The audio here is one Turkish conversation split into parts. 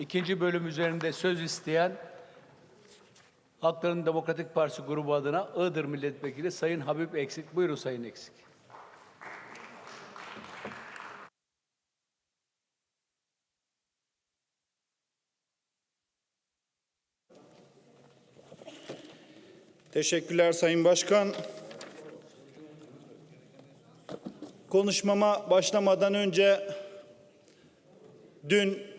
İkinci bölüm üzerinde söz isteyen Halkların Demokratik Partisi grubu adına Iğdır Milletvekili Sayın Habib Eksik. Buyurun Sayın Eksik. Teşekkürler Sayın Başkan. Konuşmama başlamadan önce dün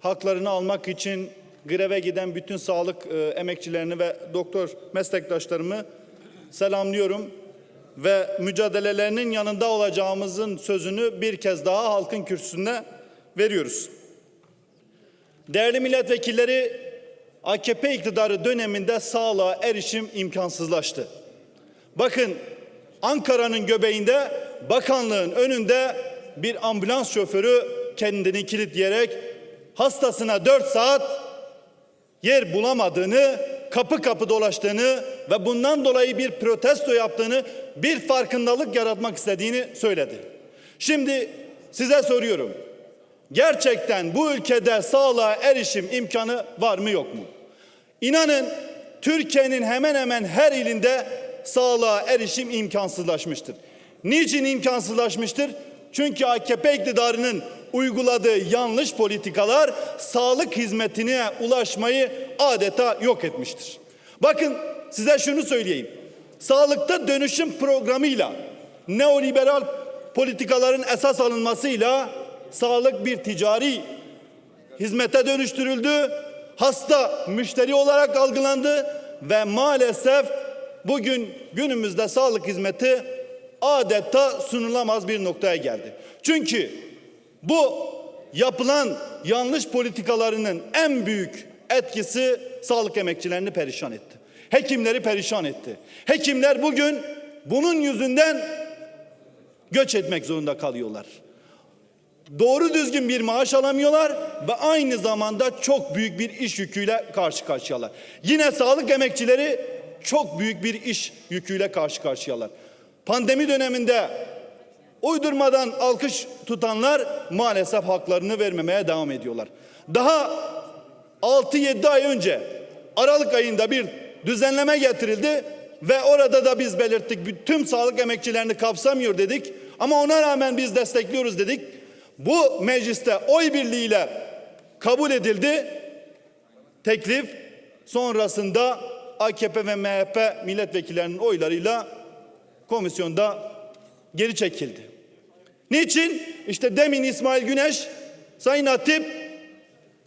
haklarını almak için greve giden bütün sağlık e, emekçilerini ve doktor meslektaşlarımı selamlıyorum ve mücadelelerinin yanında olacağımızın sözünü bir kez daha halkın kürsüsüne veriyoruz. Değerli milletvekilleri, AKP iktidarı döneminde sağlığa erişim imkansızlaştı. Bakın Ankara'nın göbeğinde bakanlığın önünde bir ambulans şoförü kendini kilitleyerek hastasına 4 saat yer bulamadığını, kapı kapı dolaştığını ve bundan dolayı bir protesto yaptığını, bir farkındalık yaratmak istediğini söyledi. Şimdi size soruyorum. Gerçekten bu ülkede sağlığa erişim imkanı var mı yok mu? İnanın Türkiye'nin hemen hemen her ilinde sağlığa erişim imkansızlaşmıştır. Niçin imkansızlaşmıştır? Çünkü AKP iktidarının uyguladığı yanlış politikalar sağlık hizmetine ulaşmayı adeta yok etmiştir. Bakın size şunu söyleyeyim. Sağlıkta dönüşüm programıyla neoliberal politikaların esas alınmasıyla sağlık bir ticari hizmete dönüştürüldü. Hasta müşteri olarak algılandı ve maalesef bugün günümüzde sağlık hizmeti adeta sunulamaz bir noktaya geldi. Çünkü bu yapılan yanlış politikalarının en büyük etkisi sağlık emekçilerini perişan etti. Hekimleri perişan etti. Hekimler bugün bunun yüzünden göç etmek zorunda kalıyorlar doğru düzgün bir maaş alamıyorlar ve aynı zamanda çok büyük bir iş yüküyle karşı karşıyalar. Yine sağlık emekçileri çok büyük bir iş yüküyle karşı karşıyalar. Pandemi döneminde uydurmadan alkış tutanlar maalesef haklarını vermemeye devam ediyorlar. Daha 6-7 ay önce Aralık ayında bir düzenleme getirildi ve orada da biz belirttik tüm sağlık emekçilerini kapsamıyor dedik ama ona rağmen biz destekliyoruz dedik. Bu mecliste oy birliğiyle kabul edildi. Teklif sonrasında AKP ve MHP milletvekillerinin oylarıyla komisyonda geri çekildi. Niçin? İşte demin İsmail Güneş, Sayın Hatip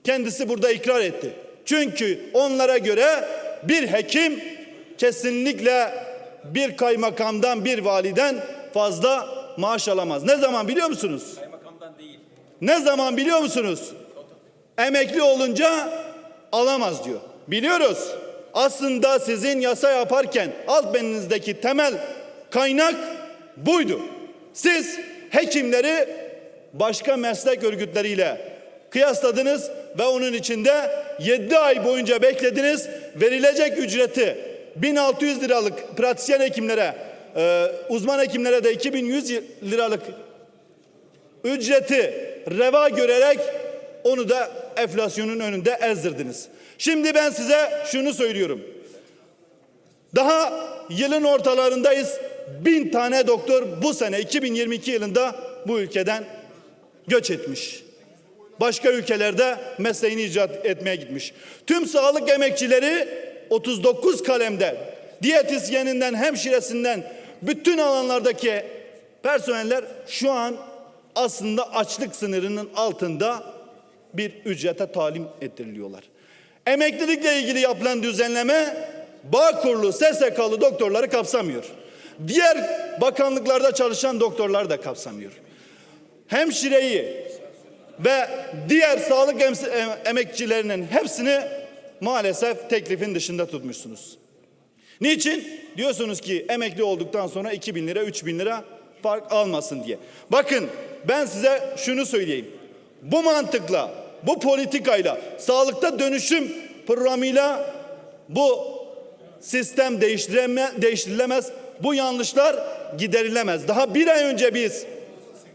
kendisi burada ikrar etti. Çünkü onlara göre bir hekim kesinlikle bir kaymakamdan bir validen fazla maaş alamaz. Ne zaman biliyor musunuz? Ne zaman biliyor musunuz? Emekli olunca alamaz diyor. Biliyoruz. Aslında sizin yasa yaparken alt beninizdeki temel kaynak buydu. Siz hekimleri başka meslek örgütleriyle kıyasladınız ve onun içinde 7 ay boyunca beklediniz. Verilecek ücreti 1600 liralık pratisyen hekimlere, e, uzman hekimlere de 2100 liralık ücreti reva görerek onu da enflasyonun önünde ezdirdiniz. Şimdi ben size şunu söylüyorum. Daha yılın ortalarındayız. Bin tane doktor bu sene 2022 yılında bu ülkeden göç etmiş. Başka ülkelerde mesleğini icat etmeye gitmiş. Tüm sağlık emekçileri 39 kalemde diyetisyeninden hemşiresinden bütün alanlardaki personeller şu an aslında açlık sınırının altında bir ücrete talim ettiriliyorlar. Emeklilikle ilgili yapılan düzenleme Bağkurlu, SSK'lı doktorları kapsamıyor. Diğer bakanlıklarda çalışan doktorlar da kapsamıyor. Hemşireyi ve diğer sağlık emekçilerinin hepsini maalesef teklifin dışında tutmuşsunuz. Niçin? Diyorsunuz ki emekli olduktan sonra 2 bin lira, 3 bin lira fark almasın diye. Bakın ben size şunu söyleyeyim. Bu mantıkla, bu politikayla, sağlıkta dönüşüm programıyla bu sistem değiştirilemez. Bu yanlışlar giderilemez. Daha bir ay önce biz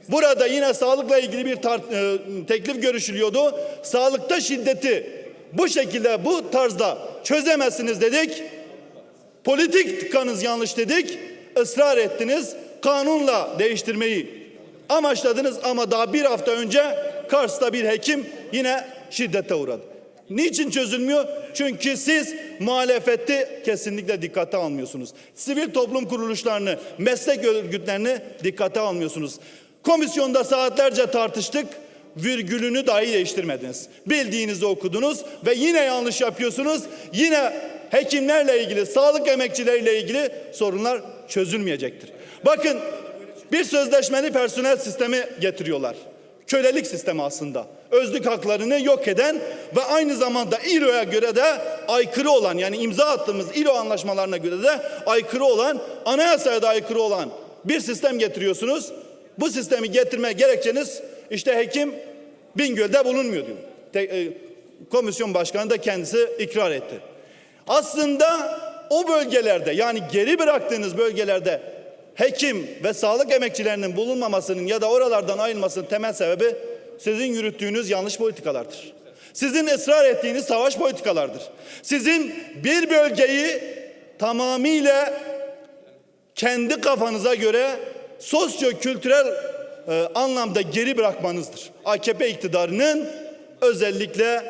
Burada yine sağlıkla ilgili bir e, teklif görüşülüyordu. Sağlıkta şiddeti bu şekilde bu tarzda çözemezsiniz dedik. Politikanız yanlış dedik. ısrar ettiniz. Kanunla değiştirmeyi amaçladınız ama daha bir hafta önce Kars'ta bir hekim yine şiddete uğradı. Niçin çözülmüyor? Çünkü siz muhalefeti kesinlikle dikkate almıyorsunuz. Sivil toplum kuruluşlarını, meslek örgütlerini dikkate almıyorsunuz. Komisyonda saatlerce tartıştık. Virgülünü dahi değiştirmediniz. Bildiğinizi okudunuz ve yine yanlış yapıyorsunuz. Yine hekimlerle ilgili, sağlık emekçileriyle ilgili sorunlar çözülmeyecektir. Bakın bir sözleşmeli personel sistemi getiriyorlar. Kölelik sistemi aslında. Özlük haklarını yok eden ve aynı zamanda İLO'ya göre de aykırı olan yani imza attığımız İLO anlaşmalarına göre de aykırı olan, anayasaya da aykırı olan bir sistem getiriyorsunuz. Bu sistemi getirme gerekçeniz işte hekim Bingöl'de bulunmuyor diyor. Te- e, komisyon başkanı da kendisi ikrar etti. Aslında o bölgelerde yani geri bıraktığınız bölgelerde hekim ve sağlık emekçilerinin bulunmamasının ya da oralardan ayrılmasının temel sebebi sizin yürüttüğünüz yanlış politikalardır. Sizin ısrar ettiğiniz savaş politikalardır. Sizin bir bölgeyi tamamıyla kendi kafanıza göre sosyo-kültürel e, anlamda geri bırakmanızdır. AKP iktidarının özellikle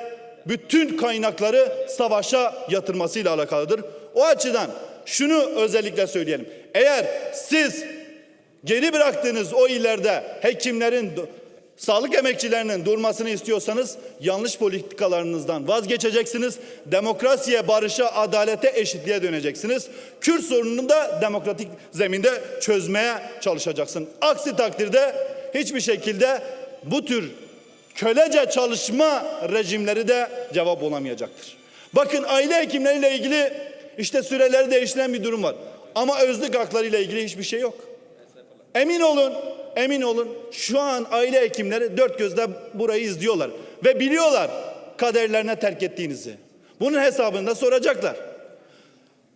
bütün kaynakları savaşa yatırmasıyla alakalıdır. O açıdan şunu özellikle söyleyelim. Eğer siz geri bıraktığınız o illerde hekimlerin Sağlık emekçilerinin durmasını istiyorsanız yanlış politikalarınızdan vazgeçeceksiniz. Demokrasiye, barışa, adalete, eşitliğe döneceksiniz. Kürt sorununu da demokratik zeminde çözmeye çalışacaksın. Aksi takdirde hiçbir şekilde bu tür kölece çalışma rejimleri de cevap olamayacaktır. Bakın aile hekimleriyle ilgili işte süreleri değiştiren bir durum var. Ama özlük haklarıyla ilgili hiçbir şey yok. Emin olun, emin olun şu an aile hekimleri dört gözle burayı izliyorlar. Ve biliyorlar kaderlerine terk ettiğinizi. Bunun hesabını da soracaklar.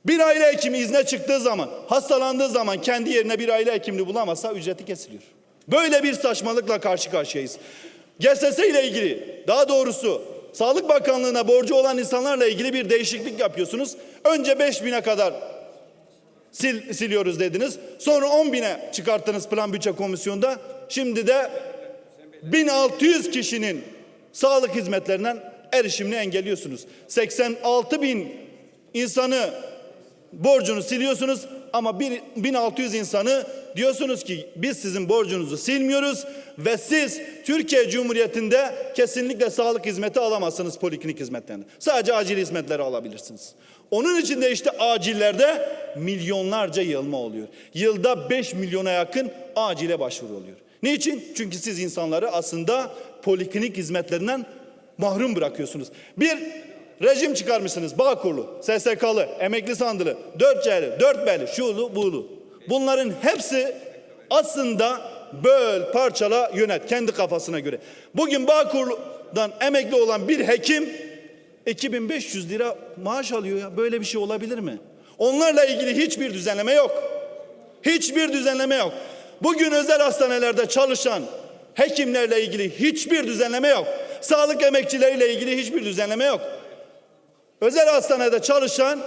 Bir aile hekimi izne çıktığı zaman, hastalandığı zaman kendi yerine bir aile hekimini bulamazsa ücreti kesiliyor. Böyle bir saçmalıkla karşı karşıyayız. GSS ile ilgili, daha doğrusu Sağlık Bakanlığı'na borcu olan insanlarla ilgili bir değişiklik yapıyorsunuz. Önce 5 bine kadar sil, siliyoruz dediniz. Sonra 10 bine çıkarttınız plan bütçe komisyonunda. Şimdi de 1600 kişinin sağlık hizmetlerinden erişimini engelliyorsunuz. 86 bin insanı borcunu siliyorsunuz ama bir- 1600 insanı diyorsunuz ki biz sizin borcunuzu silmiyoruz ve siz Türkiye Cumhuriyeti'nde kesinlikle sağlık hizmeti alamazsınız poliklinik hizmetlerini. Sadece acil hizmetleri alabilirsiniz. Onun için de işte acillerde milyonlarca yığılma oluyor. Yılda 5 milyona yakın acile başvuru oluyor. Niçin? Çünkü siz insanları aslında poliklinik hizmetlerinden mahrum bırakıyorsunuz. Bir rejim çıkarmışsınız. Bağkurlu, SSK'lı, emekli sandılı, dört C'li, dört B'li, şulu, buğulu. Bunların hepsi aslında böl, parçala, yönet kendi kafasına göre. Bugün Bağkurlu'dan emekli olan bir hekim 2500 lira maaş alıyor ya. Böyle bir şey olabilir mi? Onlarla ilgili hiçbir düzenleme yok. Hiçbir düzenleme yok. Bugün özel hastanelerde çalışan hekimlerle ilgili hiçbir düzenleme yok. Sağlık emekçileriyle ilgili hiçbir düzenleme yok. Özel hastanede çalışan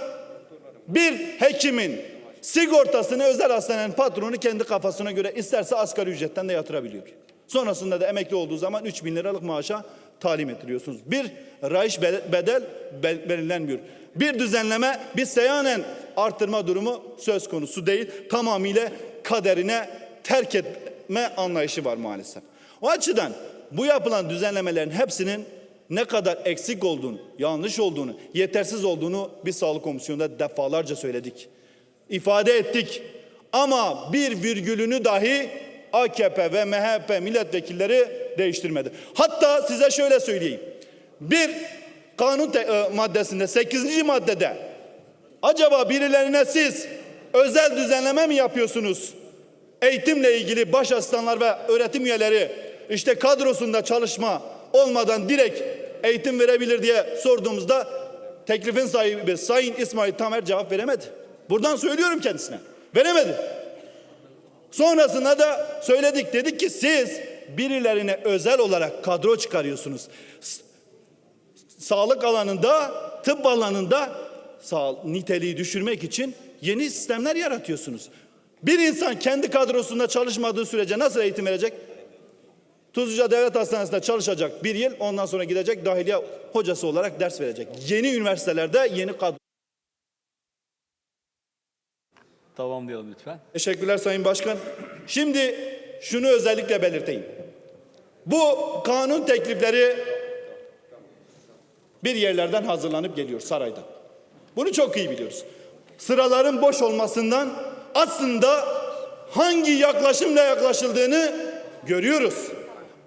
bir hekimin sigortasını özel hastanenin patronu kendi kafasına göre isterse asgari ücretten de yatırabiliyor. Sonrasında da emekli olduğu zaman 3 bin liralık maaşa talim ettiriyorsunuz. Bir raiş be- bedel be- belirlenmiyor. Bir düzenleme, bir seyanen arttırma durumu söz konusu değil. Tamamıyla kaderine terk etme anlayışı var maalesef. O açıdan bu yapılan düzenlemelerin hepsinin ne kadar eksik olduğunu, yanlış olduğunu, yetersiz olduğunu biz sağlık komisyonunda defalarca söyledik. ifade ettik. Ama bir virgülünü dahi AKP ve MHP milletvekilleri değiştirmedi. Hatta size şöyle söyleyeyim. Bir kanun te- e, maddesinde 8. maddede acaba birilerine siz özel düzenleme mi yapıyorsunuz? Eğitimle ilgili baş asistanlar ve öğretim üyeleri işte kadrosunda çalışma olmadan direkt eğitim verebilir diye sorduğumuzda teklifin sahibi Sayın İsmail Tamer cevap veremedi. Buradan söylüyorum kendisine. Veremedi. Sonrasında da söyledik dedik ki siz birilerine özel olarak kadro çıkarıyorsunuz. Sağlık alanında, tıp alanında sağ, niteliği düşürmek için yeni sistemler yaratıyorsunuz. Bir insan kendi kadrosunda çalışmadığı sürece nasıl eğitim verecek? Tuzluca Devlet Hastanesi'nde çalışacak bir yıl ondan sonra gidecek dahiliye hocası olarak ders verecek. Yeni üniversitelerde yeni kadro. Tamamlayalım lütfen. Teşekkürler Sayın Başkan. Şimdi şunu özellikle belirteyim. Bu kanun teklifleri bir yerlerden hazırlanıp geliyor saraydan. Bunu çok iyi biliyoruz. Sıraların boş olmasından aslında hangi yaklaşımla yaklaşıldığını görüyoruz.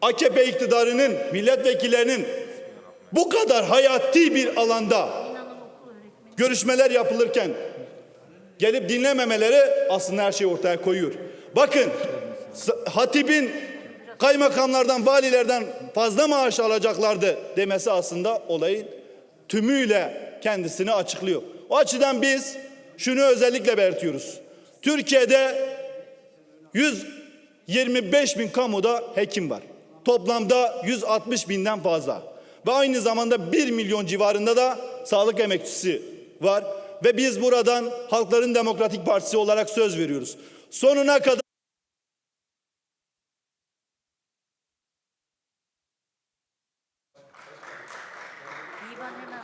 AKP iktidarının, milletvekillerinin bu kadar hayati bir alanda görüşmeler yapılırken gelip dinlememeleri aslında her şeyi ortaya koyuyor. Bakın hatibin kaymakamlardan, valilerden fazla maaş alacaklardı demesi aslında olayın tümüyle kendisini açıklıyor. O açıdan biz şunu özellikle belirtiyoruz. Türkiye'de 125 bin kamuda hekim var. Toplamda 160 binden fazla. Ve aynı zamanda 1 milyon civarında da sağlık emekçisi var. Ve biz buradan Halkların Demokratik Partisi olarak söz veriyoruz. Sonuna kadar